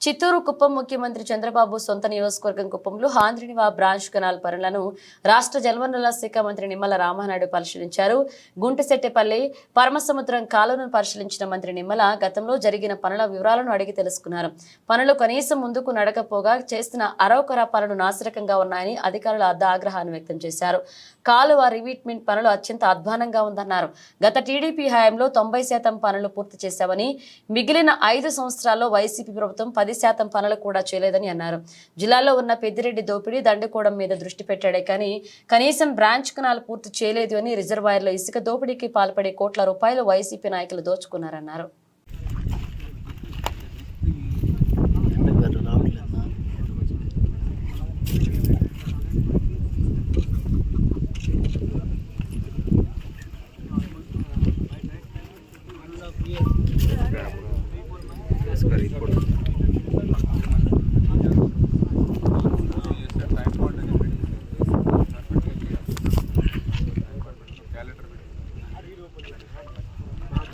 చిత్తూరు కుప్పం ముఖ్యమంత్రి చంద్రబాబు సొంత నియోజకవర్గం కుప్పంలో హాంద్రినివా బ్రాంచ్ కెనాల్ పనులను రాష్ట్ర జలవనరుల శాఖ మంత్రి నిమ్మల రామానాయుడు పరిశీలించారు. గుంటశెట్టెపల్లి పరమసముద్రం కాలువను పరిశీలించిన మంత్రి నిమ్మల గతంలో జరిగిన పనుల వివరాలను అడిగి తెలుసుకున్నారు. పనులు కనీసం ముందుకు నడకపోగా చేస్తున్న అరవకరా పనులు నాసిరకంగా ఉన్నాయని అధికారుల వద్ద ఆగ్రహాన్ని వ్యక్తం చేశారు. కాలువ రివీట్మెంట్ పనులు అత్యంత అధ్వానంగా ఉందన్నారు. గత టీడీపీ హయాంలో తొంభై శాతం పనులు పూర్తి చేశామని మిగిలిన ఐదు సంవత్సరాల్లో వైసీపీ ప్రభుత్వం పది శాతం పనులు కూడా చేయలేదని అన్నారు. జిల్లాలో ఉన్న పెద్దిరెడ్డి దోపిడీ దండుకోవడం మీద దృష్టి పెట్టాడే కానీ కనీసం బ్రాంచ్ కనాలు పూర్తి చేయలేదు అని రిజర్వాయర్లో ఇసుక దోపిడీకి పాల్పడే కోట్ల రూపాయలు వైసీపీ నాయకులు దోచుకున్నారన్నారు ఎందుకు అట్లా రావట్లేదా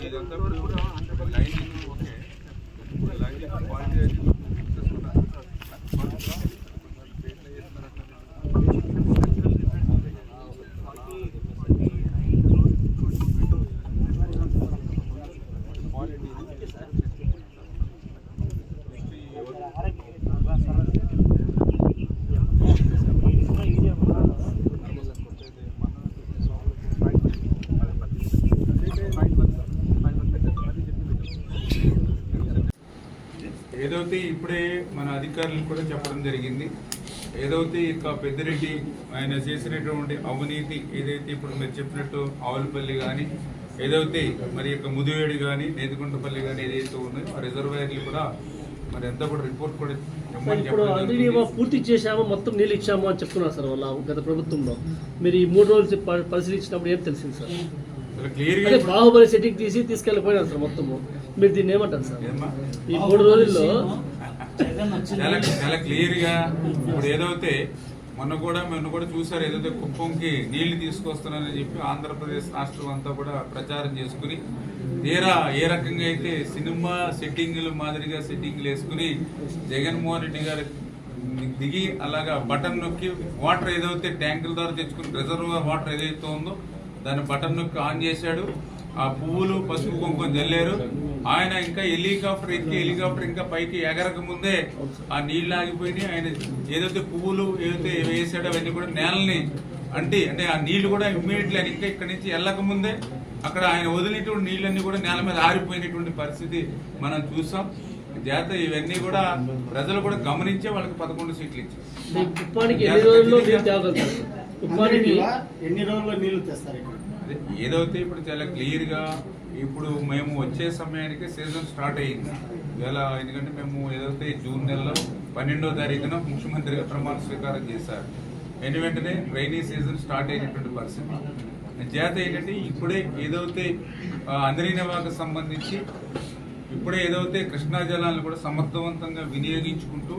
ఇదంతా ఇప్పుడు లైనింగ్ ఓకే లైనింగ్ క్వాలిటీ అది ఏదైతే ఇప్పుడే మన అధికారులు కూడా చెప్పడం జరిగింది. ఏదైతే ఇక పెద్దిరెడ్డి ఆయన చేసినటువంటి అవినీతి ఏదైతే ఇప్పుడు మీరు చెప్పినట్టు ఆవులపల్లి కానీ ఏదైతే మరి యొక్క ముదివేడి కానీ నేతికుంటపల్లి కానీ ఏదైతే ఉన్నాయో ఆ రిజర్వాయర్లు కూడా మరి అంతా కూడా రిపోర్ట్ కూడా ఆల్రెడీ పూర్తి చేశాము మొత్తం నీళ్ళు ఇచ్చాము అని చెప్తున్నారు సార్ వాళ్ళ గత ప్రభుత్వంలో. మీరు ఈ మూడు రోజులు పరిశీలించినప్పుడు ఏం తెలిసింది సార్? బాహుబలి సెట్టింగ్ తీసి తీసుకెళ్ళిపోయినారు సార్ మొత్తము. మీరు దీన్ని ఏమంటారు సార్? ఈ మూడు రోజుల్లో చాలా చాలా క్లియర్గా ఇప్పుడు ఏదైతే మొన్న కూడా మొన్న కూడా చూసారు ఏదైతే కుప్పంకి నీళ్ళు తీసుకొస్తున్నానని చెప్పి ఆంధ్రప్రదేశ్ రాష్ట్రం అంతా కూడా ప్రచారం చేసుకుని తీరా ఏ రకంగా అయితే సినిమా సెట్టింగ్లు మాదిరిగా సెట్టింగ్లు వేసుకుని జగన్మోహన్ రెడ్డి గారు దిగి అలాగా బటన్ నొక్కి వాటర్ ఏదైతే ట్యాంకుల ద్వారా తెచ్చుకుని రిజర్వాయర్ వాటర్ ఏదైతే ఉందో దాన్ని బటన్ నొక్కి ఆన్ చేశాడు ఆ పువ్వులు పసుపు కుంకుమ జల్లారు. ఆయన ఇంకా హెలికాప్టర్ ఎక్కి హెలికాప్టర్ ఇంకా పైకి ఎగరక ముందే ఆ నీళ్ళు ఆగిపోయినాయి. ఆయన ఏదైతే పువ్వులు ఏదైతే వేసాడో అవన్నీ కూడా నేలని అంటే అంటే ఆ నీళ్ళు కూడా ఇమ్మీడియట్లీ ఆయన ఇంకా ఇక్కడి నుంచి వెళ్ళక ముందే అక్కడ ఆయన వదిలినటువంటి నీళ్ళన్నీ కూడా నేల మీద ఆరిపోయినటువంటి పరిస్థితి మనం చూసాం చేత ఇవన్నీ కూడా ప్రజలు కూడా గమనించే వాళ్ళకి పదకొండు సీట్లు ఇచ్చారు. ఎన్ని రోజుల్లో నీళ్ళు నీళ్ళు తెస్తారు అదే ఏదైతే ఇప్పుడు చాలా క్లియర్గా ఇప్పుడు మేము వచ్చే సమయానికి సీజన్ స్టార్ట్ అయ్యింది ఇవాళ ఎందుకంటే మేము ఏదైతే జూన్ నెలలో పన్నెండో తారీఖున ముఖ్యమంత్రిగా ప్రమాణ స్వీకారం చేశారు. వెను వెంటనే రైనీ సీజన్ స్టార్ట్ అయినటువంటి పరిస్థితి. చేత ఏంటంటే ఇప్పుడే ఏదైతే అందరినవాకు సంబంధించి ఇప్పుడే ఏదైతే కృష్ణా జలాలను కూడా సమర్థవంతంగా వినియోగించుకుంటూ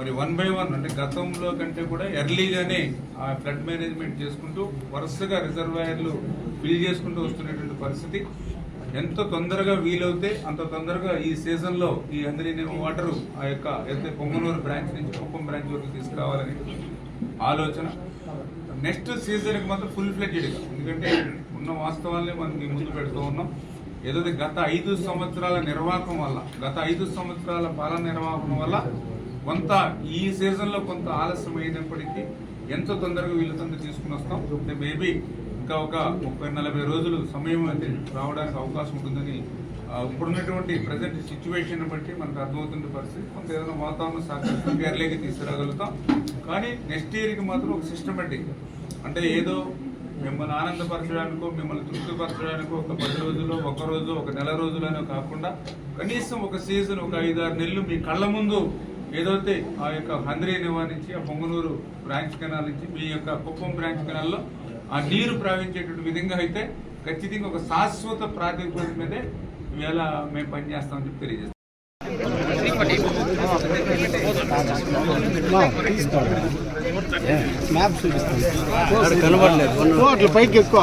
మరి వన్ బై వన్ అంటే గతంలో కంటే కూడా ఎర్లీగానే ఆ ఫ్లడ్ మేనేజ్మెంట్ చేసుకుంటూ వరుసగా రిజర్వాయర్లు ఫిల్ చేసుకుంటూ వస్తున్నటువంటి పరిస్థితి. ఎంత తొందరగా వీలవుతే అంత తొందరగా ఈ సీజన్లో ఈ అందరినీ వాటర్ ఆ యొక్క అయితే పొంగనూరు బ్రాంచ్ నుంచి కుప్పం బ్రాంచ్ వరకు తీసుకురావాలని ఆలోచన. నెక్స్ట్ సీజన్కి మాత్రం ఫుల్ ఫ్లెడ్జెడ్గా ఎందుకంటే ఉన్న వాస్తవాల్ని మనం మీ ముందు పెడుతూ ఉన్నాం. ఏదైతే గత ఐదు సంవత్సరాల నిర్వాహకం వల్ల గత ఐదు సంవత్సరాల పాలన నిర్వాహకం వల్ల కొంత ఈ సీజన్లో కొంత ఆలస్యం అయినప్పటికీ ఎంత తొందరగా వీళ్ళతో తీసుకుని వస్తాం. అంటే మేబీ ఇంకా ఒక ముప్పై నలభై రోజులు సమయం అయితే రావడానికి అవకాశం ఉంటుందని ఇప్పుడున్నటువంటి ప్రజెంట్ సిచ్యువేషన్ బట్టి మనకు అర్థమవుతున్న పరిస్థితి. కొంత ఏదైనా వాతావరణం సహకరిస్తే ఎర్లీగా తీసుకురాగలుగుతాం. కానీ నెక్స్ట్ ఇయర్కి మాత్రం ఒక సిస్టమేటిక్ అంటే ఏదో మిమ్మల్ని ఆనందపరచడానికో మిమ్మల్ని తృప్తిపరచడానికో ఒక పది రోజులు ఒక రోజు ఒక నెల రోజులనో కాకుండా కనీసం ఒక సీజన్ ఒక ఐదారు నెలలు మీ కళ్ళ ముందు ఏదైతే ఆ యొక్క హంద్రీ నివారించి ఆ పొంగనూరు బ్రాంచ్ కెనాల్ నుంచి మీ యొక్క కుప్పం బ్రాంచ్ కెనాల్లో ఆ నీరు ప్రవహించేటువంటి విధంగా అయితే ఖచ్చితంగా ఒక శాశ్వత ప్రాతిపదిక మీదే ఇవాళ మేము పనిచేస్తామని చెప్పి తెలియజేస్తాం కనబడలేదు అట్లా పైకి ఎక్కువ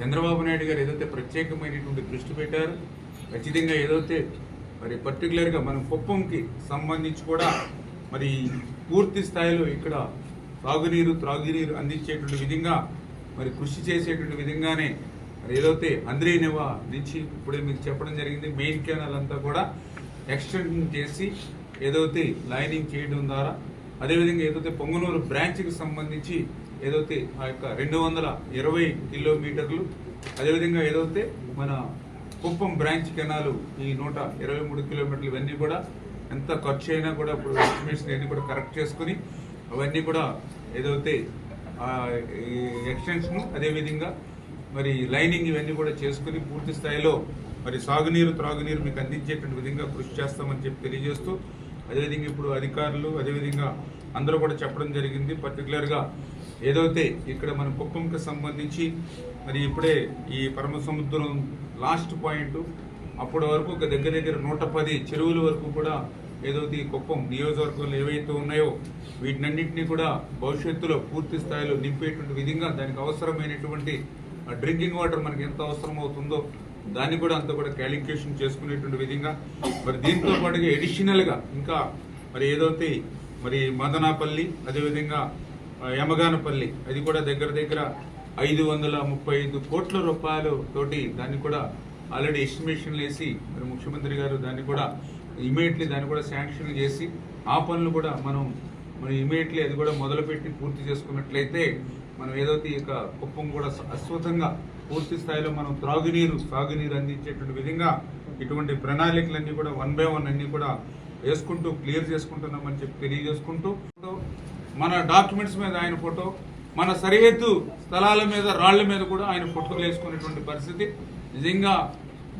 చంద్రబాబు నాయుడు గారు ఏదైతే ప్రత్యేకమైనటువంటి దృష్టి పెట్టారు ఖచ్చితంగా ఏదైతే మరి పర్టికులర్గా మన కుప్పంకి సంబంధించి కూడా మరి పూర్తి స్థాయిలో ఇక్కడ తాగునీరు త్రాగునీరు అందించేటువంటి విధంగా మరి కృషి చేసేటువంటి విధంగానే మరి ఏదైతే అంద్రీ నివా నుంచి ఇప్పుడే మీకు చెప్పడం జరిగింది మెయిన్ కెనాల్ అంతా కూడా ఎక్స్టెన్షన్ చేసి ఏదైతే లైనింగ్ చేయడం ద్వారా అదేవిధంగా ఏదైతే పొంగనూరు బ్రాంచ్కి సంబంధించి ఏదైతే ఆ యొక్క రెండు వందల ఇరవై కిలోమీటర్లు అదేవిధంగా ఏదైతే మన కుప్పం బ్రాంచ్ కెనాలు ఈ నూట ఇరవై మూడు కిలోమీటర్లు ఇవన్నీ కూడా ఎంత ఖర్చు అయినా కూడా ఇప్పుడు ఎస్టిమేషన్ అన్నీ కూడా కరెక్ట్ చేసుకుని అవన్నీ కూడా ఏదైతే ఆ ఈ ఎక్స్టెన్షన్ అదేవిధంగా మరి లైనింగ్ ఇవన్నీ కూడా చేసుకుని పూర్తి స్థాయిలో మరి సాగునీరు త్రాగునీరు మీకు అందించేటువంటి విధంగా కృషి చేస్తామని చెప్పి తెలియజేస్తూ అదేవిధంగా ఇప్పుడు అధికారులు అదేవిధంగా అందరూ కూడా చెప్పడం జరిగింది. పర్టికులర్గా ఏదైతే ఇక్కడ మన కుప్పంకి సంబంధించి మరి ఇప్పుడే ఈ పరమ సముద్రం లాస్ట్ పాయింట్ అప్పటి వరకు ఒక దగ్గర దగ్గర నూట పది చెరువుల వరకు కూడా ఏదైతే ఈ కుప్పం నియోజకవర్గంలో ఏవైతే ఉన్నాయో వీటినన్నింటినీ కూడా భవిష్యత్తులో పూర్తి స్థాయిలో నింపేటువంటి విధంగా దానికి అవసరమైనటువంటి డ్రింకింగ్ వాటర్ మనకి ఎంత అవసరం అవుతుందో దాన్ని కూడా అంత కూడా క్యాలిక్యులేషన్ చేసుకునేటువంటి విధంగా మరి దీంతో పాటుగా ఎడిషనల్గా ఇంకా మరి ఏదైతే మరి మదనాపల్లి అదేవిధంగా యమగానపల్లి. అది కూడా దగ్గర దగ్గర ఐదు వందల ముప్పై ఐదు కోట్ల రూపాయలు తోటి దాన్ని కూడా ఆల్రెడీ ఎస్టిమేషన్లు వేసి మరి ముఖ్యమంత్రి గారు దాన్ని కూడా ఇమీడియట్లీ దాన్ని కూడా శాంక్షన్ చేసి ఆ పనులు కూడా మనం మనం ఇమీడియట్లీ అది కూడా మొదలుపెట్టి పూర్తి చేసుకున్నట్లయితే మనం ఏదైతే ఈ యొక్క కుప్పం కూడా అశ్వతంగా పూర్తి స్థాయిలో మనం త్రాగునీరు సాగునీరు అందించేటువంటి విధంగా ఇటువంటి ప్రణాళికలన్నీ కూడా వన్ బై వన్ అన్నీ కూడా వేసుకుంటూ క్లియర్ చేసుకుంటున్నామని చెప్పి తెలియజేసుకుంటూ మన డాక్యుమెంట్స్ మీద ఆయన ఫోటో మన సరిహద్దు స్థలాల మీద రాళ్ళ మీద కూడా ఆయన ఫోటోలు వేసుకునేటువంటి పరిస్థితి. నిజంగా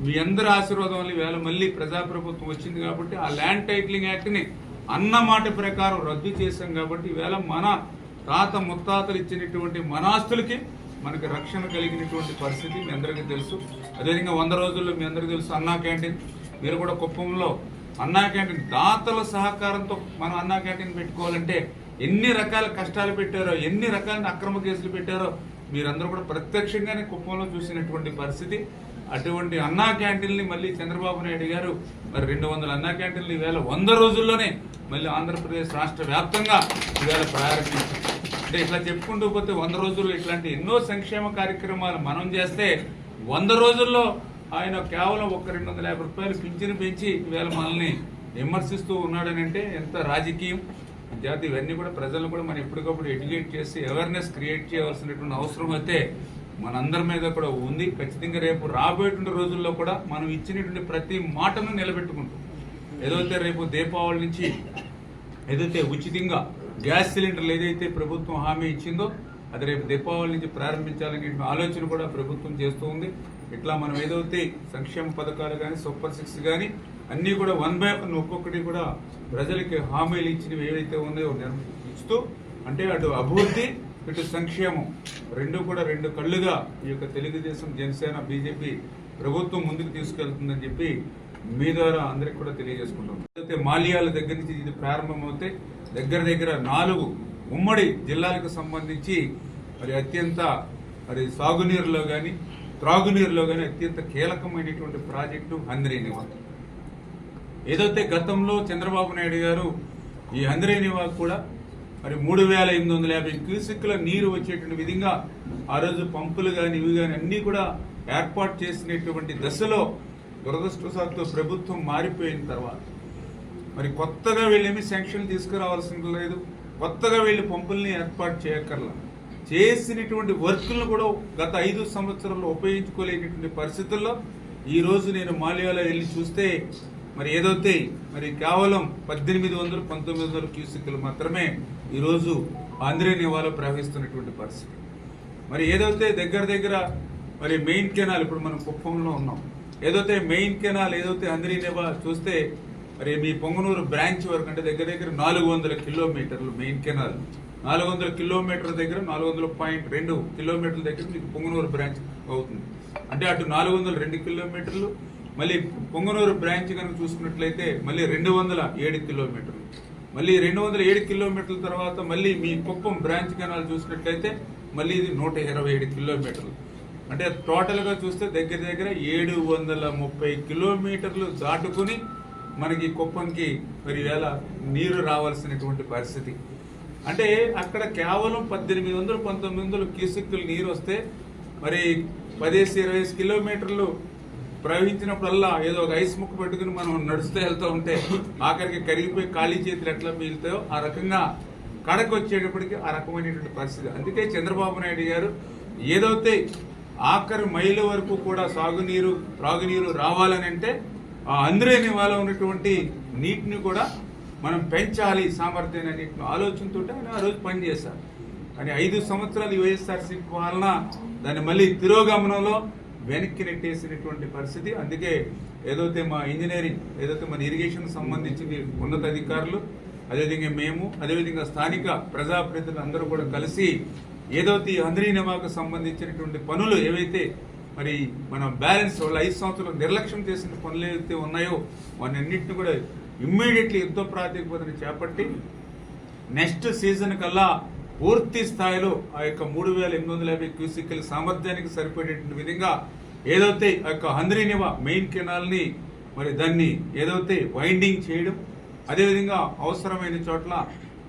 మీ అందరి ఆశీర్వాదం వల్ల వేళ మళ్ళీ ప్రజాప్రభుత్వం వచ్చింది కాబట్టి ఆ ల్యాండ్ టైటిలింగ్ యాక్ట్ని అన్నమాట ప్రకారం రద్దు చేశాం కాబట్టి ఈవేళ మన తాత ముత్తాతలు ఇచ్చినటువంటి మన ఆస్తులకి మనకి రక్షణ కలిగినటువంటి పరిస్థితి మీ అందరికీ తెలుసు. అదేవిధంగా వంద రోజుల్లో మీ అందరికీ తెలుసు అన్నా క్యాంటీన్. మీరు కూడా కుప్పంలో అన్నా క్యాంటీన్ దాతల సహకారంతో మనం అన్నా క్యాంటీన్ పెట్టుకోవాలంటే ఎన్ని రకాల కష్టాలు పెట్టారో ఎన్ని రకాల అక్రమ కేసులు పెట్టారో మీరందరూ కూడా ప్రత్యక్షంగానే కుప్పంలో చూసినటువంటి పరిస్థితి. అటువంటి అన్నా క్యాంటీన్ని మళ్ళీ చంద్రబాబు నాయుడు గారు మరి రెండు వందల అన్నా క్యాంటీన్లు ఈవేళ వంద రోజుల్లోనే మళ్ళీ ఆంధ్రప్రదేశ్ రాష్ట్ర వ్యాప్తంగా ఈవేళ ప్రారంభించారు. అంటే ఇట్లా చెప్పుకుంటూ పోతే వంద రోజులు ఇట్లాంటి ఎన్నో సంక్షేమ కార్యక్రమాలు మనం చేస్తే వంద రోజుల్లో ఆయన కేవలం ఒక రెండు వందల యాభై రూపాయలు పింఛను పెంచి ఈవేళ మనల్ని విమర్శిస్తూ ఉన్నాడని అంటే ఎంత రాజకీయం. జాతి ఇవన్నీ కూడా ప్రజలను కూడా మనం ఎప్పటికప్పుడు ఎడ్యుకేట్ చేసి అవేర్నెస్ క్రియేట్ చేయవలసినటువంటి అవసరం అయితే మనందరి మీద కూడా ఉంది. ఖచ్చితంగా రేపు రాబోయేటువంటి రోజుల్లో కూడా మనం ఇచ్చినటువంటి ప్రతి మాటను నిలబెట్టుకుంటాం. ఏదైతే రేపు దీపావళి నుంచి ఏదైతే ఉచితంగా గ్యాస్ సిలిండర్లు ఏదైతే ప్రభుత్వం హామీ ఇచ్చిందో అది రేపు దీపావళి నుంచి ప్రారంభించాలనే ఆలోచన కూడా ప్రభుత్వం చేస్తూ ఉంది. ఇట్లా మనం ఏదైతే సంక్షేమ పథకాలు కానీ సూపర్ సిక్స్ కానీ అన్నీ కూడా వన్ బై వన్ ఒక్కొక్కటి కూడా ప్రజలకి హామీలు ఇచ్చినవి ఏవైతే ఉన్నాయో నిర్మ- ఇస్తూ అంటే అటు అభివృద్ధి ఇటు సంక్షేమం. రెండు కూడా రెండు కళ్ళుగా ఈ యొక్క తెలుగుదేశం జనసేన బీజేపీ ప్రభుత్వం ముందుకు తీసుకెళ్తుందని చెప్పి మీ ద్వారా అందరికి కూడా తెలియజేసుకుంటాం. అయితే మాల్యాల దగ్గర నుంచి ఇది ప్రారంభమవుతే దగ్గర దగ్గర నాలుగు ఉమ్మడి జిల్లాలకు సంబంధించి మరి అత్యంత మరి సాగునీరులో కానీ త్రాగునీరులో కానీ అత్యంత కీలకమైనటువంటి ప్రాజెక్టు హంద్రీనివా ఏదైతే గతంలో చంద్రబాబు నాయుడు గారు ఈ హంద్రీనివా కూడా మరి మూడు వేల ఎనిమిది వందల యాభై క్యూసెక్ల నీరు వచ్చేటువంటి విధంగా ఆ రోజు పంపులు కానీ ఇవి కానీ అన్నీ కూడా ఏర్పాటు చేసినటువంటి దశలో దురదృష్టవశాత్తు ప్రభుత్వం మారిపోయిన తర్వాత మరి కొత్తగా వెళ్ళేమి శాంక్షన్ తీసుకురావాల్సిన లేదు. కొత్తగా వెళ్ళి పంపుల్ని ఏర్పాటు చేయక్కర్లా. చేసినటువంటి వర్కులను కూడా గత ఐదు సంవత్సరాల్లో ఉపయోగించుకోలేనటువంటి పరిస్థితుల్లో ఈరోజు నేను మాల్యాలో వెళ్ళి చూస్తే మరి ఏదైతే మరి కేవలం పద్దెనిమిది వందలు పంతొమ్మిది వందల క్యూసిక్లు మాత్రమే ఈరోజు ఆంధ్రే నివాలో ప్రవహిస్తున్నటువంటి పరిస్థితి. మరి ఏదైతే దగ్గర దగ్గర మరి మెయిన్ కెనాల్ ఇప్పుడు మనం కుప్పంలో ఉన్నాం ఏదైతే మెయిన్ కెనాల్ ఏదైతే అందిరినేవా చూస్తే మరి మీ పొంగనూరు బ్రాంచ్ వరకు అంటే దగ్గర దగ్గర నాలుగు వందల కిలోమీటర్లు మెయిన్ కెనాల్. నాలుగు వందల కిలోమీటర్ల దగ్గర నాలుగు వందల పాయింట్ రెండు కిలోమీటర్ల దగ్గర మీకు పొంగనూరు బ్రాంచ్ అవుతుంది. అంటే అటు నాలుగు వందల రెండు కిలోమీటర్లు మళ్ళీ పొంగనూరు బ్రాంచ్ కనుక చూసుకున్నట్లయితే మళ్ళీ రెండు వందల ఏడు కిలోమీటర్లు. మళ్ళీ రెండు వందల ఏడు కిలోమీటర్ల తర్వాత మళ్ళీ మీ కుప్పం బ్రాంచ్ కెనాల్ చూసినట్లయితే మళ్ళీ ఇది నూట ఇరవై ఏడు కిలోమీటర్లు. అంటే టోటల్గా చూస్తే దగ్గర దగ్గర ఏడు వందల ముప్పై కిలోమీటర్లు దాటుకుని మనకి కుప్పంకి మరి వేళ నీరు రావాల్సినటువంటి పరిస్థితి. అంటే అక్కడ కేవలం పద్దెనిమిది వందలు పంతొమ్మిది వందలు క్యూసెక్కులు నీరు వస్తే మరి పదేసి ఇరవై కిలోమీటర్లు ప్రవహించినప్పుడల్లా ఏదో ఒక ఐస్ ముక్క పెట్టుకుని మనం నడుస్తూ వెళ్తూ ఉంటే ఆఖరికి కరిగిపోయి ఖాళీ చేతులు ఎట్లా మిగులుతాయో ఆ రకంగా కడకు వచ్చేటప్పటికి ఆ రకమైనటువంటి పరిస్థితి. అందుకే చంద్రబాబు నాయుడు గారు ఏదైతే ఆఖరి మైలు వరకు కూడా సాగునీరు త్రాగునీరు రావాలని అంటే ఆ అందరేని వాళ్ళ ఉన్నటువంటి నీటిని కూడా మనం పెంచాలి సామర్థ్యం అనేటువంటి ఆలోచనతో ఆయన ఆ రోజు పనిచేశారు కానీ ఐదు సంవత్సరాలు వైఎస్ఆర్సీపీ పాలన దాన్ని మళ్ళీ తిరోగమనంలో వెనక్కి నెట్టేసినటువంటి పరిస్థితి. అందుకే ఏదైతే మా ఇంజనీరింగ్ ఏదైతే మన ఇరిగేషన్ సంబంధించిన ఉన్నత అధికారులు అదేవిధంగా మేము అదేవిధంగా స్థానిక ప్రజాప్రతినిధులు అందరూ కూడా కలిసి ఏదైతే ఈ అంద్రీనమాకు సంబంధించినటువంటి పనులు ఏవైతే మరి మన బ్యాలెన్స్ వాళ్ళ ఐదు సంవత్సరాలు నిర్లక్ష్యం చేసిన పనులు ఏవైతే ఉన్నాయో వాటన్నింటిని కూడా ఇమ్మీడియట్లీ యుద్ధ ప్రాతిపదన చేపట్టి నెక్స్ట్ సీజన్ కల్లా పూర్తి స్థాయిలో ఆ యొక్క మూడు వేల ఎనిమిది వందల యాభై క్యూసిక్ల సామర్థ్యానికి సరిపడేటువంటి విధంగా ఏదైతే ఆ యొక్క హంద్రీనివ మెయిన్ కెనాల్ని మరి దాన్ని ఏదైతే వైండింగ్ చేయడం అదేవిధంగా అవసరమైన చోట్ల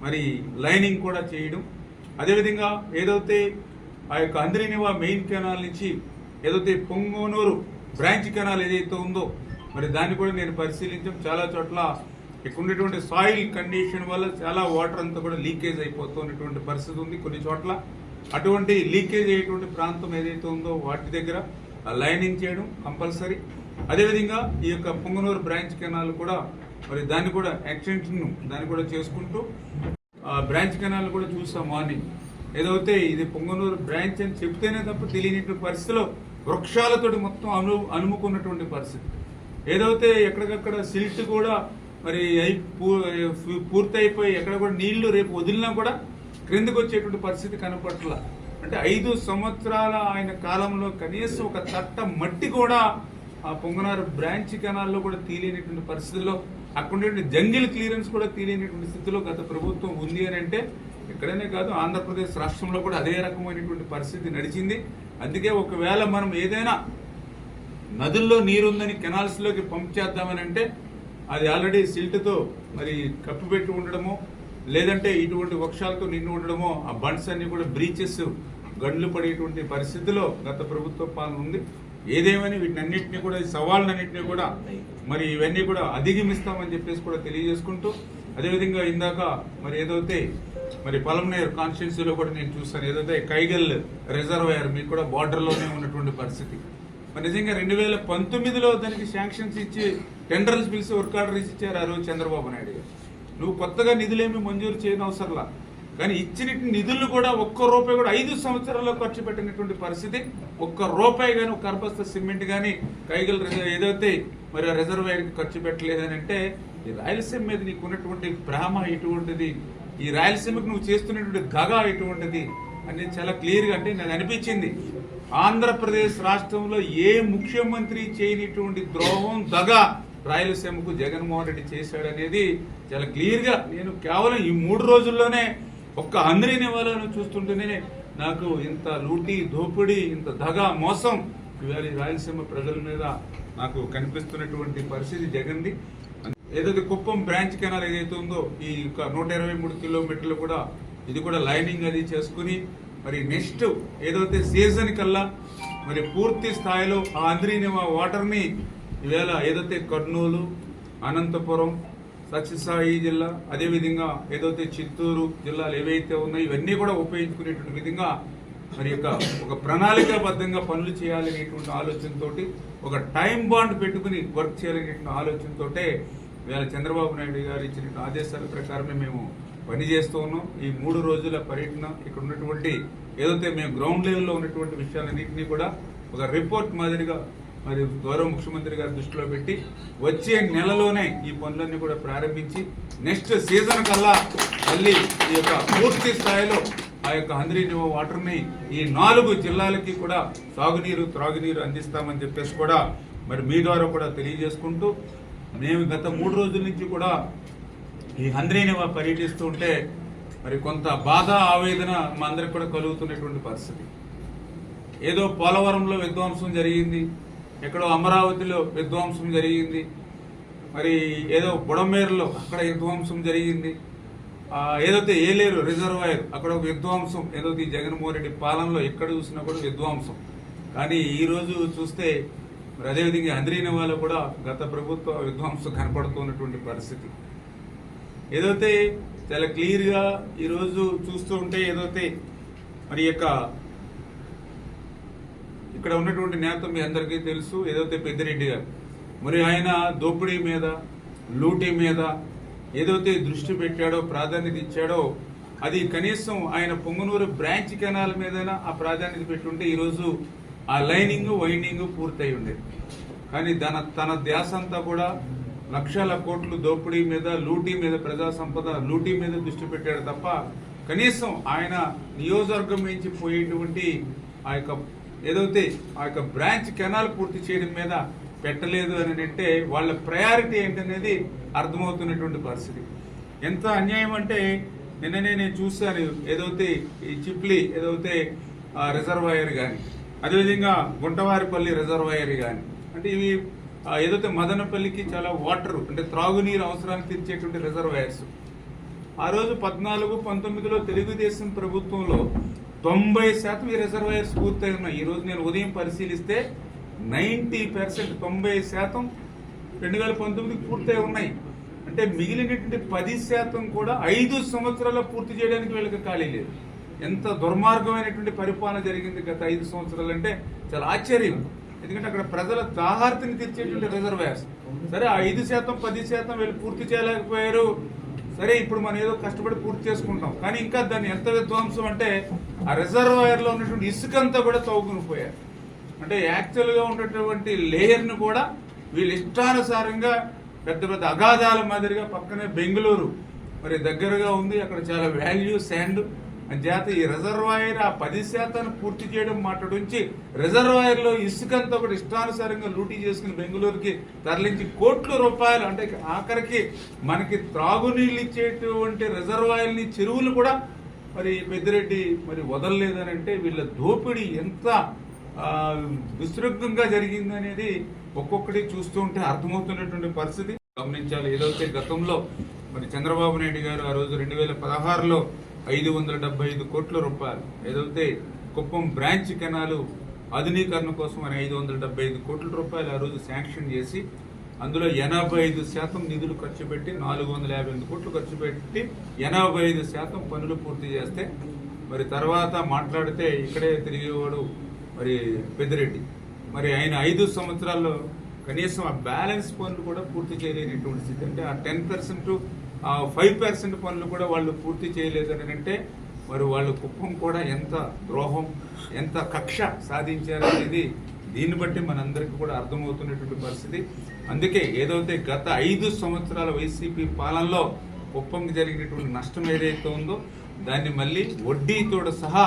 మరి లైనింగ్ కూడా చేయడం అదేవిధంగా ఏదైతే ఆ యొక్క అంద్రీనివ మెయిన్ కెనాల్ నుంచి ఏదైతే పొంగనూరు బ్రాంచ్ కెనాల్ ఏదైతే ఉందో మరి దాన్ని కూడా నేను పరిశీలించాం. చాలా చోట్ల ఇక్కడ ఉండేటువంటి సాయిల్ కండిషన్ వల్ల చాలా వాటర్ అంతా కూడా లీకేజ్ అయిపోతున్నటువంటి పరిస్థితి ఉంది కొన్ని చోట్ల. అటువంటి లీకేజ్ అయ్యేటువంటి ప్రాంతం ఏదైతే ఉందో వాటి దగ్గర లైనింగ్ చేయడం కంపల్సరీ అదేవిధంగా ఈ యొక్క పొంగనూరు బ్రాంచ్ కెనాల్ కూడా మరి దాన్ని కూడా ఎక్స్టెన్షన్ దాన్ని కూడా చేసుకుంటూ ఆ బ్రాంచ్ కెనాల్ కూడా చూసాం మార్నింగ్ ఏదైతే ఇది పొంగనూరు బ్రాంచ్ అని చెప్తేనే తప్ప తెలియనటువంటి పరిస్థితిలో వృక్షాలతోటి మొత్తం అను అనుముకున్నటువంటి పరిస్థితి. ఏదైతే ఎక్కడికక్కడ సిల్ట్ కూడా మరి అయి పూ- పూర్తయిపోయి ఎక్కడ కూడా నీళ్ళు రేపు వదిలినా కూడా క్రిందికి వచ్చేటువంటి పరిస్థితి కనపట్ల అంటే ఐదు సంవత్సరాల ఆయన కాలంలో కనీసం ఒక తట్ట మట్టి కూడా ఆ పొంగనారు బ్రాంచ్ కెనాల్లో కూడా తీలేనటువంటి పరిస్థితుల్లో అక్కడ జంగిల్ క్లియరెన్స్ కూడా తీలేనటువంటి స్థితిలో గత ప్రభుత్వం ఉంది అని అంటే ఎక్కడనే కాదు ఆంధ్రప్రదేశ్ రాష్ట్రంలో కూడా అదే రకమైనటువంటి పరిస్థితి నడిచింది. అందుకే ఒకవేళ మనం ఏదైనా నదుల్లో నీరుందని కెనాల్స్లోకి పంప్ చేద్దామని అంటే అది ఆల్రెడీ సిల్ట్తో మరి కప్పిపెట్టి ఉండడము లేదంటే ఇటువంటి వృక్షాలతో నిండి ఉండడమో ఆ బండ్స్ అన్ని కూడా బ్రీచెస్ గండ్లు పడేటువంటి పరిస్థితిలో గత ప్రభుత్వ పాలన ఉంది. ఏదేమని వీటన్నిటిని కూడా ఈ సవాళ్ళన్నింటినీ కూడా మరి ఇవన్నీ కూడా అధిగమిస్తామని చెప్పేసి కూడా తెలియజేసుకుంటూ అదేవిధంగా ఇందాక మరి ఏదైతే మరి పలమనేర్ కాన్స్టిట్యున్సీలో కూడా నేను చూస్తాను ఏదైతే కైగల్ రిజర్వాయర్ మీకు కూడా బార్డర్లోనే ఉన్నటువంటి పరిస్థితి. మరి నిజంగా రెండు వేల పంతొమ్మిదిలో దానికి శాంక్షన్స్ ఇచ్చి టెండర్స్ పిలిచి వర్క్ ఆర్డర్స్ ఇచ్చారు ఆ రోజు చంద్రబాబు నాయుడు గారు. నువ్వు కొత్తగా నిధులేమి మంజూరు చేయని అవసరంలా కానీ ఇచ్చిన నిధులు కూడా ఒక్క రూపాయి కూడా ఐదు సంవత్సరాల్లో ఖర్చు పెట్టినటువంటి పరిస్థితి. ఒక్క రూపాయి కానీ ఒక కర్బస్త సిమెంట్ కానీ కైగల రిజర్వ్ ఏదైతే మరి ఆ రిజర్వాయర్కి ఖర్చు పెట్టలేదని అంటే ఈ రాయలసీమ మీద నీకు ఉన్నటువంటి ప్రేమ ఎటువంటిది? ఈ రాయలసీమకు నువ్వు చేస్తున్నటువంటి గగ ఎటువంటిది? అనేది చాలా క్లియర్గా అంటే నాకు అనిపించింది. ఆంధ్రప్రదేశ్ రాష్ట్రంలో ఏ ముఖ్యమంత్రి చేయనిటువంటి ద్రోహం దగ రాయలసీమకు జగన్మోహన్ రెడ్డి చేశాడనేది చాలా క్లియర్గా నేను కేవలం ఈ మూడు రోజుల్లోనే ఒక్క అందరి నివాళను చూస్తుంటేనే నాకు ఇంత లూటీ దోపిడీ ఇంత దగ మోసం ఇవాళ రాయలసీమ ప్రజల మీద నాకు కనిపిస్తున్నటువంటి పరిస్థితి జగన్ది. ఏదైతే కుప్పం బ్రాంచ్ కెనాల్ ఏదైతే ఉందో ఈ యొక్క నూట ఇరవై మూడు కిలోమీటర్లు కూడా ఇది కూడా లైనింగ్ అది చేసుకుని మరి నెక్స్ట్ ఏదైతే సీజన్ కల్లా మరి పూర్తి స్థాయిలో ఆ అంద్రీనివా వాటర్ని ఈవేళ ఏదైతే కర్నూలు అనంతపురం సత్యసాయి జిల్లా అదేవిధంగా ఏదైతే చిత్తూరు జిల్లాలు ఏవైతే ఉన్నాయో ఇవన్నీ కూడా ఉపయోగించుకునేటువంటి విధంగా మరి యొక్క ఒక ప్రణాళికాబద్ధంగా పనులు చేయాలనేటువంటి ఆలోచనతోటి ఒక టైం బాండ్ పెట్టుకుని వర్క్ చేయాలనేటువంటి ఆలోచనతో ఇవాళ చంద్రబాబు నాయుడు గారు ఇచ్చిన ఆదేశాల ప్రకారమే మేము పనిచేస్తూ ఉన్నాం. ఈ మూడు రోజుల పర్యటన ఇక్కడ ఉన్నటువంటి ఏదైతే మేము గ్రౌండ్ లెవెల్లో ఉన్నటువంటి విషయాలన్నింటినీ కూడా ఒక రిపోర్ట్ మాదిరిగా మరి గౌరవ ముఖ్యమంత్రి గారి దృష్టిలో పెట్టి వచ్చే నెలలోనే ఈ పనులన్నీ కూడా ప్రారంభించి నెక్స్ట్ సీజన్ కల్లా మళ్ళీ ఈ యొక్క పూర్తి స్థాయిలో ఆ యొక్క హంద్రీ వాటర్ని ఈ నాలుగు జిల్లాలకి కూడా సాగునీరు త్రాగునీరు అందిస్తామని చెప్పేసి కూడా మరి మీ ద్వారా కూడా తెలియజేసుకుంటూ మేము గత మూడు రోజుల నుంచి కూడా ఈ హంద్రీని పర్యటిస్తూ ఉంటే మరి కొంత బాధ ఆవేదన మా అందరికి కూడా కలుగుతున్నటువంటి పరిస్థితి. ఏదో పోలవరంలో విధ్వంసం జరిగింది ఎక్కడో అమరావతిలో విధ్వంసం జరిగింది మరి ఏదో బుడమేరులో అక్కడ విధ్వంసం జరిగింది ఏదైతే ఏలేరు రిజర్వాయర్ అక్కడ ఒక విధ్వంసం ఏదైతే ఈ జగన్మోహన్ రెడ్డి పాలనలో ఎక్కడ చూసినా కూడా విధ్వంసం. కానీ ఈరోజు చూస్తే మరి అదేవిధంగా హంద్రీనవాలో కూడా గత ప్రభుత్వ విధ్వంసం కనపడుతున్నటువంటి పరిస్థితి. ఏదైతే చాలా క్లియర్గా ఈరోజు చూస్తూ ఉంటే ఏదైతే మరి యొక్క ఇక్కడ ఉన్నటువంటి నేత మీ అందరికీ తెలుసు ఏదైతే పెద్దిరెడ్డి గారు. మరి ఆయన దోపిడీ మీద లూటీ మీద ఏదైతే దృష్టి పెట్టాడో ప్రాధాన్యత ఇచ్చాడో అది కనీసం ఆయన పొంగనూరు బ్రాంచ్ కెనాల్ మీదైనా ఆ ప్రాధాన్యత పెట్టుంటే ఈరోజు ఆ లైనింగ్ వైండింగ్ పూర్తయి ఉండేది. కానీ తన తన ధ్యాస అంతా కూడా లక్షల కోట్లు దోపిడీ మీద లూటీ మీద ప్రజా సంపద లూటీ మీద దృష్టి పెట్టాడు తప్ప కనీసం ఆయన నియోజకవర్గం నుంచి పోయేటువంటి ఆ యొక్క ఏదైతే ఆ యొక్క బ్రాంచ్ కెనాల్ పూర్తి చేయడం మీద పెట్టలేదు అని అంటే వాళ్ళ ప్రయారిటీ ఏంటనేది అర్థమవుతున్నటువంటి పరిస్థితి. ఎంత అన్యాయం అంటే నిన్ననే నేను చూశాను ఏదైతే ఈ చిప్లీ ఏదైతే ఆ రిజర్వాయర్ కానీ అదేవిధంగా గుంటవారిపల్లి రిజర్వాయర్ కానీ అంటే ఇవి ఏదైతే మదనపల్లికి చాలా వాటర్ అంటే త్రాగునీరు అవసరాన్ని తీర్చేటువంటి రిజర్వాయర్స్. ఆ రోజు పద్నాలుగు పంతొమ్మిదిలో తెలుగుదేశం ప్రభుత్వంలో తొంభై శాతం ఈ రిజర్వాయర్స్ పూర్తయి ఉన్నాయి ఈరోజు నేను ఉదయం పరిశీలిస్తే నైంటీ పర్సెంట్ తొంభై శాతం రెండు వేల పంతొమ్మిదికి పూర్తయి ఉన్నాయి. అంటే మిగిలినటువంటి పది శాతం కూడా ఐదు సంవత్సరాల్లో పూర్తి చేయడానికి వీళ్ళకి ఖాళీ లేదు. ఎంత దుర్మార్గమైనటువంటి పరిపాలన జరిగింది గత ఐదు సంవత్సరాలు అంటే చాలా ఆశ్చర్యం. ఎందుకంటే అక్కడ ప్రజల దాహార్తిని తీర్చేటువంటి రిజర్వాయర్స్. సరే ఆ ఐదు శాతం పది శాతం వీళ్ళు పూర్తి చేయలేకపోయారు. సరే ఇప్పుడు మనం ఏదో కష్టపడి పూర్తి చేసుకుంటాం. కానీ ఇంకా దాన్ని ఎంత విధ్వంసం అంటే ఆ రిజర్వాయర్లో ఉన్నటువంటి ఇసుక అంతా కూడా తవ్వుకుని పోయారు అంటే యాక్చువల్గా ఉన్నటువంటి కూడా వీళ్ళు ఇష్టానుసారంగా పెద్ద పెద్ద అగాధాల మాదిరిగా పక్కనే బెంగళూరు. మరి దగ్గరగా ఉంది అక్కడ చాలా వాల్యూ శాండ్. చేత ఈ రిజర్వాయర్ ఆ పది శాతాన్ని పూర్తి చేయడం మాటడుంచి రిజర్వాయర్లో ఇసుకంతా కూడా ఇష్టానుసారంగా లూటీ చేసుకుని బెంగళూరుకి తరలించి కోట్ల రూపాయలు అంటే ఆఖరికి మనకి త్రాగునీళ్ళు ఇచ్చేటువంటి రిజర్వాయర్ని చెరువులు కూడా మరి పెద్దిరెడ్డి మరి వదలలేదని అంటే వీళ్ళ దోపిడీ ఎంత ఆ, విస్తృతంగా ఒక్కొక్కటి చూస్తూ ఉంటే అర్థమవుతున్నటువంటి పరిస్థితి. గమనించాలి. ఏదైతే గతంలో మరి చంద్రబాబు నాయుడు గారు ఆ రోజు రెండు వేల పదహారులో ఐదు వందల డెబ్బై ఐదు కోట్ల రూపాయలు. ఏదైతే కుప్పం బ్రాంచ్ కెనాలు ఆధునీకరణ కోసం అని ఐదు వందల డెబ్బై ఐదు కోట్ల రూపాయలు ఆ రోజు శాంక్షన్ చేసి అందులో ఎనభై ఐదు శాతం నిధులు ఖర్చు పెట్టి నాలుగు వందల యాభై ఎనిమిది కోట్లు ఖర్చు పెట్టి ఎనభై ఐదు శాతం పనులు పూర్తి చేస్తే మరి తర్వాత మాట్లాడితే ఇక్కడే తిరిగేవాడు మరి పెద్దిరెడ్డి. మరి ఆయన ఐదు సంవత్సరాల్లో కనీసం ఆ బ్యాలెన్స్ పనులు కూడా పూర్తి చేయలేనటువంటి స్థితి. అంటే ఆ టెన్ పర్సెంట్ ఫైవ్ పర్సెంట్ పనులు కూడా వాళ్ళు పూర్తి చేయలేదని అంటే మరి వాళ్ళు కుప్పం కూడా ఎంత ద్రోహం ఎంత కక్ష సాధించారనేది దీన్ని బట్టి మనందరికీ కూడా అర్థమవుతున్నటువంటి పరిస్థితి. అందుకే ఏదైతే గత ఐదు సంవత్సరాల వైసీపీ పాలనలో కుప్పంకి జరిగినటువంటి నష్టం ఏదైతే ఉందో దాన్ని మళ్ళీ వడ్డీతో సహా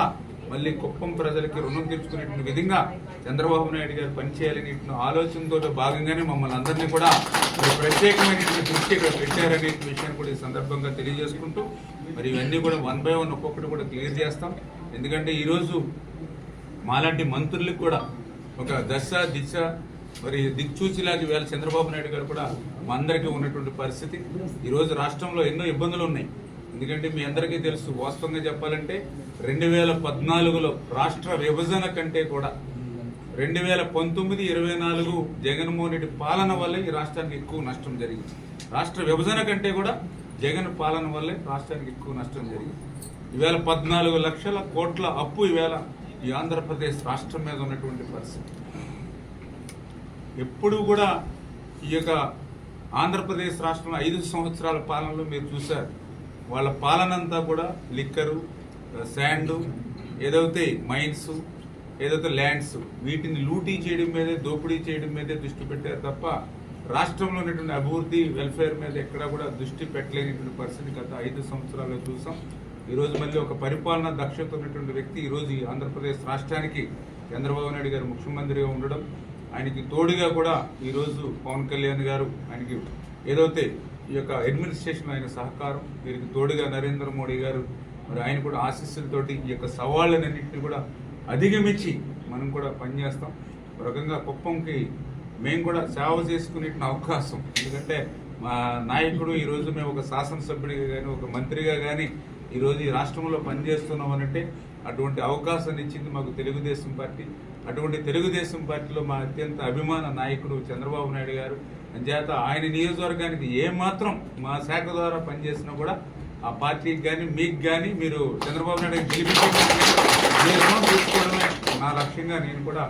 మళ్ళీ కుప్పం ప్రజలకి రుణం తీర్చుకునే విధంగా చంద్రబాబు నాయుడు గారు పనిచేయాలని ఆలోచనతో భాగంగానే మమ్మల్ని అందరినీ కూడా మరి ప్రత్యేకమైనటువంటి దృష్టి ఇక్కడ పెట్టారనే విషయాన్ని కూడా ఈ సందర్భంగా తెలియజేసుకుంటూ మరి ఇవన్నీ కూడా వన్ బై వన్ ఒక్కొక్కటి కూడా క్లియర్ చేస్తాం. ఎందుకంటే ఈరోజు మాలాంటి మంత్రులకు కూడా ఒక దశ దిశ మరి దిక్చూచిలాగా ఇవాళ చంద్రబాబు నాయుడు గారు కూడా మా అందరికీ ఉన్నటువంటి పరిస్థితి. ఈరోజు రాష్ట్రంలో ఎన్నో ఇబ్బందులు ఉన్నాయి. ఎందుకంటే మీ అందరికీ తెలుసు వాస్తవంగా చెప్పాలంటే రెండు వేల పద్నాలుగులో రాష్ట్ర విభజన కంటే కూడా రెండు వేల పంతొమ్మిది ఇరవై నాలుగు జగన్మోహన్ రెడ్డి పాలన వల్లే ఈ రాష్ట్రానికి ఎక్కువ నష్టం జరిగింది. రాష్ట్ర విభజన కంటే కూడా జగన్ పాలన వల్లే రాష్ట్రానికి ఎక్కువ నష్టం జరిగింది. ఈవేళ పద్నాలుగు లక్షల కోట్ల అప్పు ఈవేళ ఈ ఆంధ్రప్రదేశ్ రాష్ట్రం మీద ఉన్నటువంటి పరిస్థితి. ఎప్పుడు కూడా ఈ యొక్క ఆంధ్రప్రదేశ్ రాష్ట్రంలో ఐదు సంవత్సరాల పాలనలో మీరు చూశారు. వాళ్ళ పాలనంతా కూడా లిక్కరు శాండు ఏదైతే మైన్స్ ఏదైతే ల్యాండ్స్ వీటిని లూటీ చేయడం మీదే దోపిడీ చేయడం మీదే దృష్టి పెట్టారు తప్ప రాష్ట్రంలో ఉన్నటువంటి అభివృద్ధి వెల్ఫేర్ మీద ఎక్కడా కూడా దృష్టి పెట్టలేనటువంటి పరిస్థితి గత ఐదు సంవత్సరాల్లో చూసాం. ఈరోజు మళ్ళీ ఒక పరిపాలన దక్షత ఉన్నటువంటి వ్యక్తి ఈరోజు ఆంధ్రప్రదేశ్ రాష్ట్రానికి చంద్రబాబు నాయుడు గారు ముఖ్యమంత్రిగా ఉండడం ఆయనకి తోడుగా కూడా ఈరోజు పవన్ కళ్యాణ్ గారు ఆయనకి ఏదైతే ఈ యొక్క అడ్మినిస్ట్రేషన్ ఆయన సహకారం వీరికి తోడుగా నరేంద్ర మోడీ గారు మరి ఆయన కూడా ఆశీస్సులతోటి ఈ యొక్క సవాళ్ళనన్నింటినీ కూడా అధిగమించి మనం కూడా పనిచేస్తాం. ఒక రకంగా కుప్పంకి మేము కూడా సేవ చేసుకునే అవకాశం. ఎందుకంటే మా నాయకుడు ఈ రోజు మేము ఒక శాసనసభ్యుడిగా కానీ ఒక మంత్రిగా కానీ ఈ ఈ రాష్ట్రంలో పనిచేస్తున్నాం అనంటే అటువంటి అవకాశాన్ని ఇచ్చింది మాకు తెలుగుదేశం పార్టీ. అటువంటి తెలుగుదేశం పార్టీలో మా అత్యంత అభిమాన నాయకుడు చంద్రబాబు నాయుడు గారు. అంచేత ఆయన నియోజకవర్గానికి ఏమాత్రం మా శాఖ ద్వారా పనిచేసినా కూడా ఆ పార్టీకి కానీ మీకు కానీ మీరు చంద్రబాబు నాయుడు గెలిపించి మీ రుణం తీసుకోవడమే నా లక్ష్యంగా నేను కూడా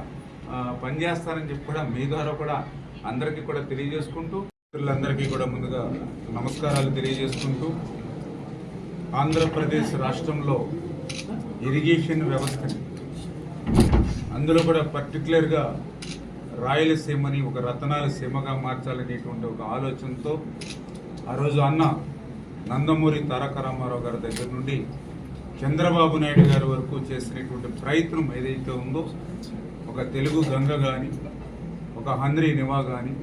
పనిచేస్తానని చెప్పి కూడా మీ ద్వారా కూడా అందరికీ కూడా తెలియజేసుకుంటూ మిత్రులందరికీ కూడా ముందుగా నమస్కారాలు తెలియజేసుకుంటూ ఆంధ్రప్రదేశ్ రాష్ట్రంలో ఇరిగేషన్ వ్యవస్థని అందులో కూడా పర్టికులర్గా రాయలసీమని ఒక రతనాల సీమగా మార్చాలనేటువంటి ఒక ఆలోచనతో ఆ రోజు అన్న నందమూరి తారక రామారావు గారి దగ్గర నుండి చంద్రబాబు నాయుడు గారి వరకు చేసినటువంటి ప్రయత్నం ఏదైతే ఉందో ఒక తెలుగు గంగ కానీ ఒక హంద్రీ నివా కానీ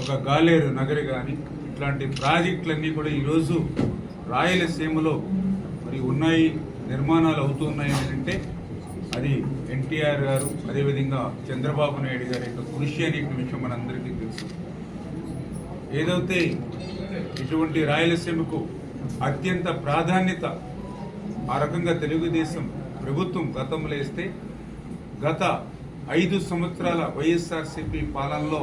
ఒక గాలేరు నగరి కానీ ఇట్లాంటి ప్రాజెక్టులన్నీ కూడా ఈరోజు రాయలసీమలో మరి ఉన్నాయి నిర్మాణాలు అవుతున్నాయి అంటే అది ఎన్టీఆర్ గారు అదేవిధంగా చంద్రబాబు నాయుడు గారి యొక్క కృషి అనే విషయం మనందరికీ తెలుసు. ఏదైతే ఇటువంటి రాయలసీమకు అత్యంత ప్రాధాన్యత ఆ రకంగా తెలుగుదేశం ప్రభుత్వం గతంలో ఇస్తే గత ఐదు సంవత్సరాల వైఎస్ఆర్సీపీ పాలనలో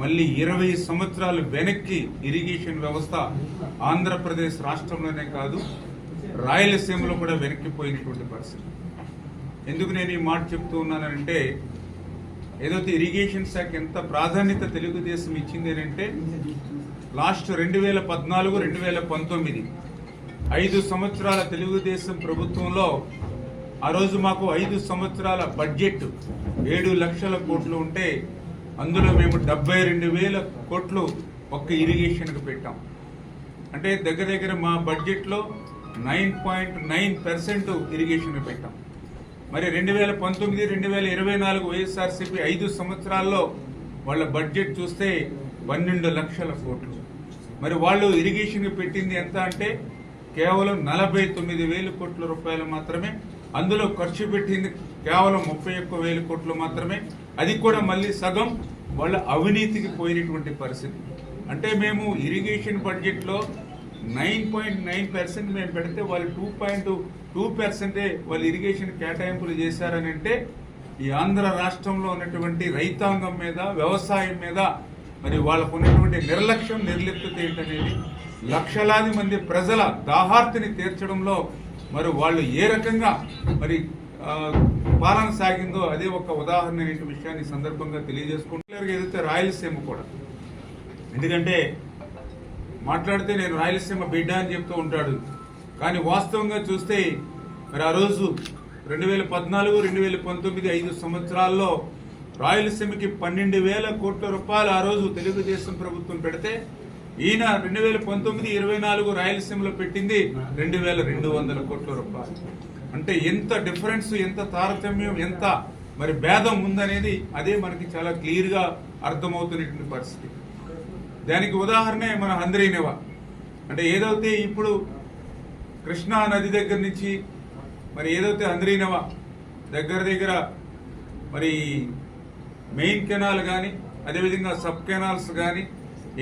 మళ్ళీ ఇరవై సంవత్సరాలు వెనక్కి ఇరిగేషన్ వ్యవస్థ ఆంధ్రప్రదేశ్ రాష్ట్రంలోనే కాదు రాయలసీమలో కూడా వెనక్కిపోయినటువంటి పరిస్థితి. ఎందుకు నేను ఈ మాట చెప్తూ ఉన్నానంటే ఏదైతే ఇరిగేషన్ శాఖ ఎంత ప్రాధాన్యత తెలుగుదేశం ఇచ్చింది అంటే లాస్ట్ రెండు వేల పద్నాలుగు రెండు వేల పంతొమ్మిది ఐదు సంవత్సరాల తెలుగుదేశం ప్రభుత్వంలో ఆ రోజు మాకు ఐదు సంవత్సరాల బడ్జెట్ ఏడు లక్షల కోట్లు ఉంటే అందులో మేము డెబ్బై రెండు వేల కోట్లు ఒక్క ఇరిగేషన్కి పెట్టాం. అంటే దగ్గర దగ్గర మా బడ్జెట్లో నైన్ పాయింట్ నైన్ పర్సెంట్ ఇరిగేషన్కి పెట్టాం. మరి రెండు వేల పంతొమ్మిది రెండు వేల ఇరవై నాలుగు వైఎస్ఆర్సీపీ ఐదు సంవత్సరాల్లో వాళ్ళ బడ్జెట్ చూస్తే పన్నెండు లక్షల కోట్లు మరి వాళ్ళు ఇరిగేషన్కి పెట్టింది ఎంత అంటే కేవలం నలభై తొమ్మిది వేల కోట్ల రూపాయలు మాత్రమే. అందులో ఖర్చు పెట్టింది కేవలం ముప్పై ఒక్క వేల కోట్లు మాత్రమే. అది కూడా మళ్ళీ సగం వాళ్ళ అవినీతికి పోయినటువంటి పరిస్థితి. అంటే మేము ఇరిగేషన్ బడ్జెట్లో నైన్ పాయింట్ నైన్ పర్సెంట్ మేము పెడితే వాళ్ళు టూ పాయింట్ టూ పర్సెంటే వాళ్ళు ఇరిగేషన్ కేటాయింపులు చేశారని అంటే ఈ ఆంధ్ర రాష్ట్రంలో ఉన్నటువంటి రైతాంగం మీద వ్యవసాయం మీద మరి వాళ్ళకు ఉన్నటువంటి నిర్లక్ష్యం నిర్లిప్తత ఏంటనేది లక్షలాది మంది ప్రజల దాహార్తిని తీర్చడంలో మరి వాళ్ళు ఏ రకంగా మరి పాలన సాగిందో అదే ఒక ఉదాహరణ అనే విషయాన్ని సందర్భంగా తెలియజేసుకుంటున్నారు. ఏదైతే రాయలసీమ కూడా. ఎందుకంటే మాట్లాడితే నేను రాయలసీమ బిడ్డ అని చెప్తూ ఉంటాడు. కానీ వాస్తవంగా చూస్తే మరి ఆ రోజు రెండు వేల పద్నాలుగు రెండు వేల పంతొమ్మిది ఐదు సంవత్సరాల్లో రాయలసీమకి పన్నెండు వేల కోట్ల రూపాయలు ఆ రోజు తెలుగుదేశం ప్రభుత్వం పెడితే ఈయన రెండు వేల పంతొమ్మిది ఇరవై నాలుగు రాయలసీమలో పెట్టింది రెండు వేల రెండు వందల కోట్ల రూపాయలు. అంటే ఎంత డిఫరెన్స్ ఎంత తారతమ్యం ఎంత మరి భేదం ఉందనేది అదే మనకి చాలా క్లియర్గా అర్థమవుతున్నటువంటి పరిస్థితి. దానికి ఉదాహరణే మన హంద్రీనివా అంటే ఏదైతే ఇప్పుడు కృష్ణా నది దగ్గర నుంచి మరి ఏదైతే హంద్రీనవా దగ్గర దగ్గర మరి మెయిన్ కెనాల్ కానీ అదేవిధంగా సబ్ కెనాల్స్ కానీ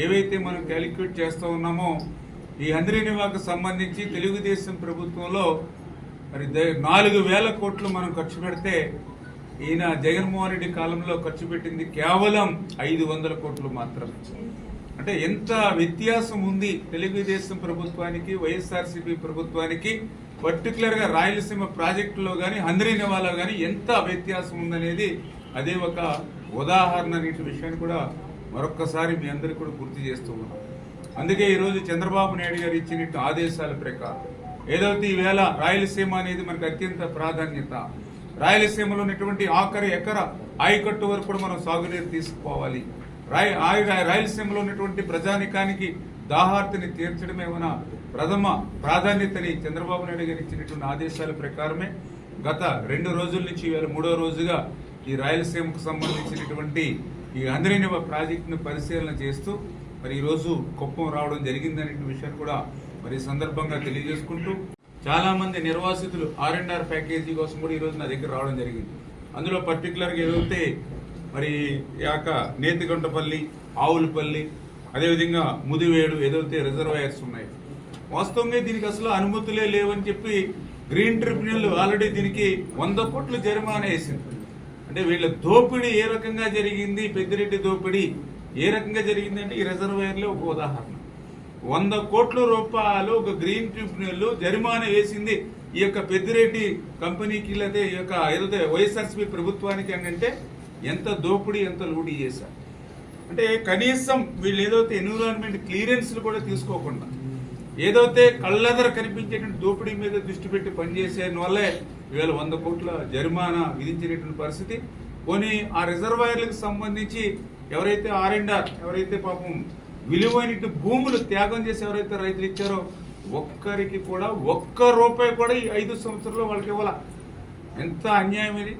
ఏవైతే మనం క్యాలిక్యులేట్ చేస్తూ ఉన్నామో ఈ హంద్రీనివాకు సంబంధించి తెలుగుదేశం ప్రభుత్వంలో మరి నాలుగు వేల కోట్లు మనం ఖర్చు పెడితే ఈయన జగన్మోహన్ రెడ్డి కాలంలో ఖర్చు పెట్టింది కేవలం ఐదు వందల కోట్లు మాత్రమే. అంటే ఎంత వ్యత్యాసం ఉంది తెలుగుదేశం ప్రభుత్వానికి వైఎస్ఆర్సీపీ ప్రభుత్వానికి పర్టికులర్గా రాయలసీమ ప్రాజెక్టులో కానీ హంద్రీ హంద్రీనివాలో కానీ ఎంత వ్యత్యాసం ఉందనేది అదే ఒక ఉదాహరణ అనేటి విషయాన్ని కూడా మరొక్కసారి మీ అందరికీ కూడా గుర్తు చేస్తూ ఉన్నాం. అందుకే ఈరోజు చంద్రబాబు నాయుడు గారు ఇచ్చినట్టు ఆదేశాల ప్రకారం ఏదైతే ఈవేళ రాయలసీమ అనేది మనకు అత్యంత ప్రాధాన్యత. రాయలసీమలో ఉన్నటువంటి ఆఖరి ఎకర ఆయకట్టు వరకు కూడా మనం సాగునీరు తీసుకోవాలి రాయ్ రాయలసీమలో ఉన్నటువంటి ప్రజానికానికి దాహార్తిని తీర్చడమే మన ప్రథమ ప్రాధాన్యతని చంద్రబాబు నాయుడు గారు ఇచ్చినటువంటి ఆదేశాల ప్రకారమే గత రెండు రోజుల నుంచి ఇవాళ మూడో రోజుగా ఈ రాయలసీమకు సంబంధించినటువంటి ఈ అంద్రేనివ ప్రాజెక్టును పరిశీలన చేస్తూ మరి ఈరోజు కుప్పం రావడం జరిగిందనే విషయాన్ని కూడా మరి సందర్భంగా తెలియజేసుకుంటూ చాలామంది నిర్వాసితులు ఆర్ అండ్ ఆర్ ప్యాకేజీ కోసం కూడా ఈ రోజు నా దగ్గర రావడం జరిగింది. అందులో పర్టికులర్గా ఏదైతే మరి యాక నేతిగొంటపల్లి ఆవులపల్లి అదేవిధంగా ముదివేడు ఏదైతే రిజర్వాయర్స్ ఉన్నాయి. వాస్తవంగా దీనికి అసలు అనుమతులే లేవని చెప్పి గ్రీన్ ట్రిబ్యునల్ ఆల్రెడీ దీనికి వంద కోట్లు జరిమానా వేసింది. అంటే వీళ్ళ దోపిడీ ఏ రకంగా జరిగింది పెద్దిరెడ్డి దోపిడీ ఏ రకంగా జరిగింది అంటే ఈ రిజర్వాయర్లే ఒక ఉదాహరణ. వంద కోట్ల రూపాయలు ఒక గ్రీన్ ట్రిబ్యునల్ జరిమానా వేసింది ఈ యొక్క పెద్దిరెడ్డి కంపెనీకి లేదా ఈ యొక్క ఏదైతే వైఎస్ఆర్సీపీ ప్రభుత్వానికి అంటే ఎంత దోపిడీ ఎంత లూటీ చేశారు? అంటే కనీసం వీళ్ళు ఏదైతే ఎన్విరాన్మెంట్ క్లియరెన్స్లు కూడా తీసుకోకుండా ఏదైతే కళ్ళెదర కనిపించేటువంటి దోపిడీ మీద దృష్టి పెట్టి పనిచేసే వల్లే ఇవాళ వంద కోట్ల జరిమానా విధించినటువంటి పరిస్థితి. పోనీ ఆ రిజర్వాయర్లకు సంబంధించి ఎవరైతే ఆర్ అండ్ ఆర్ ఎవరైతే పాపం విలువైన భూములు త్యాగం చేసి ఎవరైతే రైతులు ఇచ్చారో ఒక్కరికి కూడా ఒక్క రూపాయి కూడా ఈ ఐదు సంవత్సరాల్లో వాళ్ళకి ఇవ్వాల. ఎంత అన్యాయం ఇది?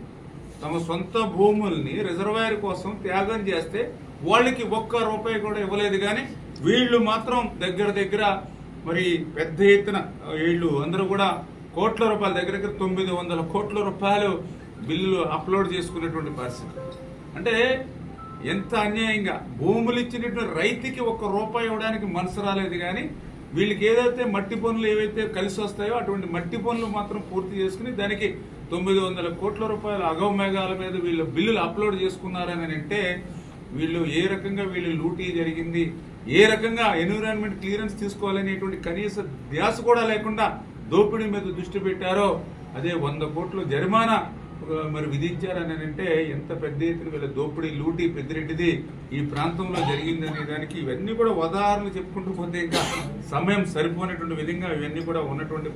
తమ సొంత భూముల్ని రిజర్వాయర్ కోసం త్యాగం చేస్తే వాళ్ళకి ఒక్క రూపాయి కూడా ఇవ్వలేదు కానీ వీళ్ళు మాత్రం దగ్గర దగ్గర మరి పెద్ద ఎత్తున వీళ్ళు అందరూ కూడా కోట్ల రూపాయల దగ్గర దగ్గర తొమ్మిది వందల కోట్ల రూపాయలు బిల్లులు అప్లోడ్ చేసుకునేటువంటి పరిస్థితి. అంటే ఎంత అన్యాయంగా. భూములు ఇచ్చినటువంటి రైతుకి ఒక్క రూపాయి ఇవ్వడానికి మనసు రాలేదు కానీ వీళ్ళకి ఏదైతే మట్టి పనులు ఏవైతే కలిసి వస్తాయో అటువంటి మట్టి పనులు మాత్రం పూర్తి చేసుకుని దానికి తొమ్మిది వందల కోట్ల రూపాయల అగవమేఘాల మీద వీళ్ళు బిల్లులు అప్లోడ్ చేసుకున్నారని అంటే వీళ్ళు ఏ రకంగా వీళ్ళు లూటీ జరిగింది ఏ రకంగా ఎన్విరాన్మెంట్ క్లియరెన్స్ తీసుకోవాలనేటువంటి కనీస ధ్యాస కూడా లేకుండా దోపిడీ మీద దృష్టి పెట్టారో అదే వంద కోట్లు జరిమానా మరి విధించారని అంటే ఎంత పెద్ద ఎత్తున వీళ్ళ దోపిడీ లూటి పెద్దిరెడ్డిది ఈ ప్రాంతంలో జరిగింది దానికి ఇవన్నీ కూడా ఉదాహరణలు చెప్పుకుంటూ పోతే ఇంకా సమయం సరిపోయినటువంటి విధంగా ఇవన్నీ కూడా ఉన్నటువంటి